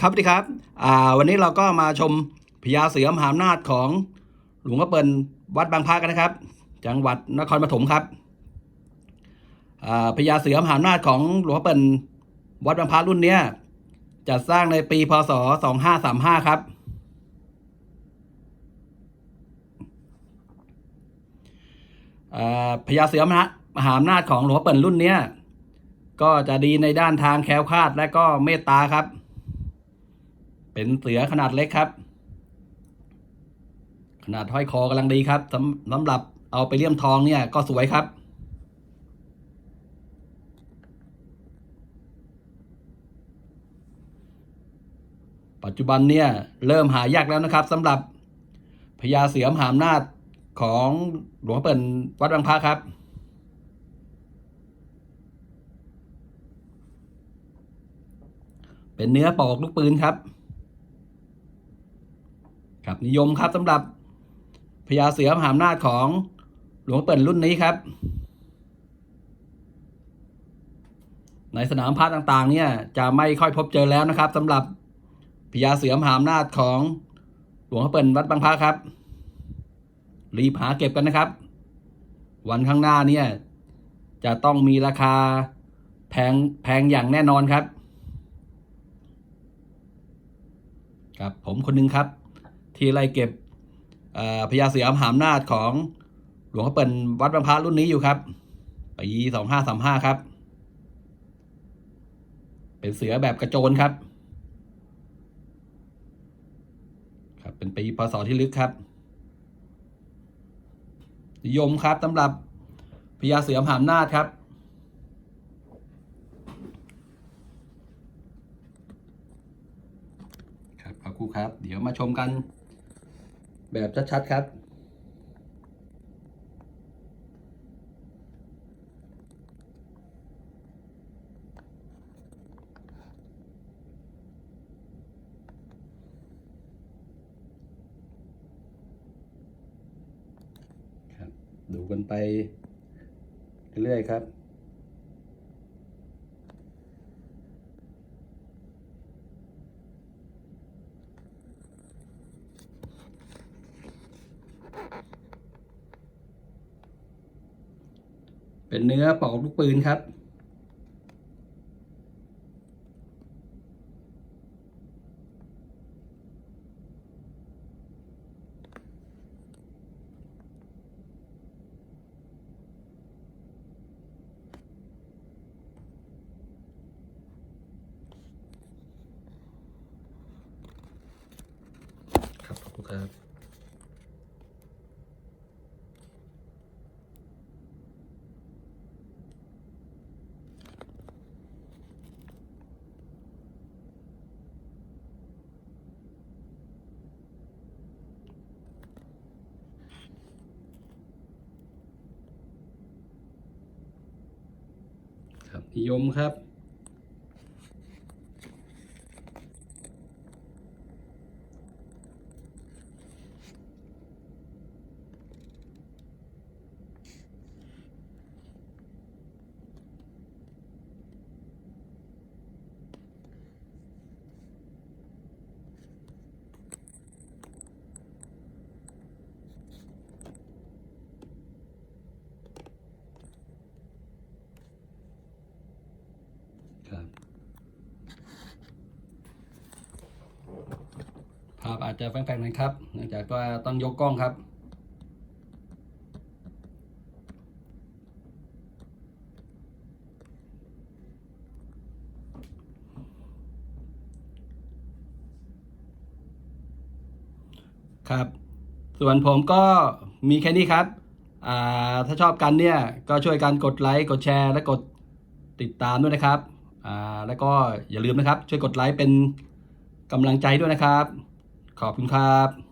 ครับดีครับวันนี้เราก็มาชมพญาเสือมหาอำนาจของหลวงพ่อเปิลวัดบางพระกันนะครับ จังหวัดนครปฐมครับพญาเสือมหาอำนาจของหลวงพ่อเปิลวัดบางพระรุ่นเนี้ยจัดสร้างในปีพศ 2535 ครับอ่าพญาเสือมหามหาอำนาจของหลวงพ่อเปิลรุ่นเนี้ยก็จะดีในด้านทางแคล้วคลาดและก็เมตตาครับ เป็นเสือขนาดเล็กครับ ขนาดห้อยคอกำลังดีครับสำสำหรับเอาไปเลี่ยมทองเนี่ยก็สวยครับ ปัจจุบันเนี่ยเริ่มหายากแล้วนะครับสำหรับพญาเสือมหาอำนาจของหลวงพ่อเปิ่นวัดบางพระครับเป็นเนื้อปอกลูกปืนครับ ครับนิยมครับสำหรับพญาเสือมหาอำนาจของหลวงเปิ่นรุ่นนี้ครับ ในสนามพระต่างๆ เนี่ยจะไม่ค่อยพบเจอแล้วนะครับสำหรับพญาเสือมหาอำนาจของหลวงพ่อเปิ่นวัดบางพระครับ รีบหาเก็บกันนะครับ วันข้างหน้าเนี่ยจะต้องมีราคาแพงแพงอย่างแน่นอนครับ ครับผมคนหนึงครับ ที่ไล่เก็บพญาเสือมหาอำนาจของหลวงพ่อเปิ่นวัดบางพระรุ่นนี้อยู่ครับปีสองห้าสามห้าครับ เป็นเสือแบบกระโจนครับ ครับ เป็นปีพศที่ลึกครับ นิยมครับสำหรับพญาเสือมหาอำนาจครับครับขอบคุณครับ เดี๋ยวมาชมกัน แบบชัดๆครับครับ ดูกันไปเรื่อยๆครับ เป็นเนื้อปอกลูกปืนครับ ครับขอบคุณครับ พี่ยมครับ ครับ ภาพอาจจะแฝงๆหนะครับ เนื่องจากว่าต้องยกกล้องครับครับ ส่วนผมก็มีแค่นี้ครับ ถ้าชอบกันเนี่ย ก็ช่วยกันกดไลค์ กดแชร์ และกดติดตามด้วยนะครับ อ่าแล้วก็อย่าลืมนะครับ ช่วยกดไลค์เป็นกำลังใจด้วยนะครับ ขอบคุณครับ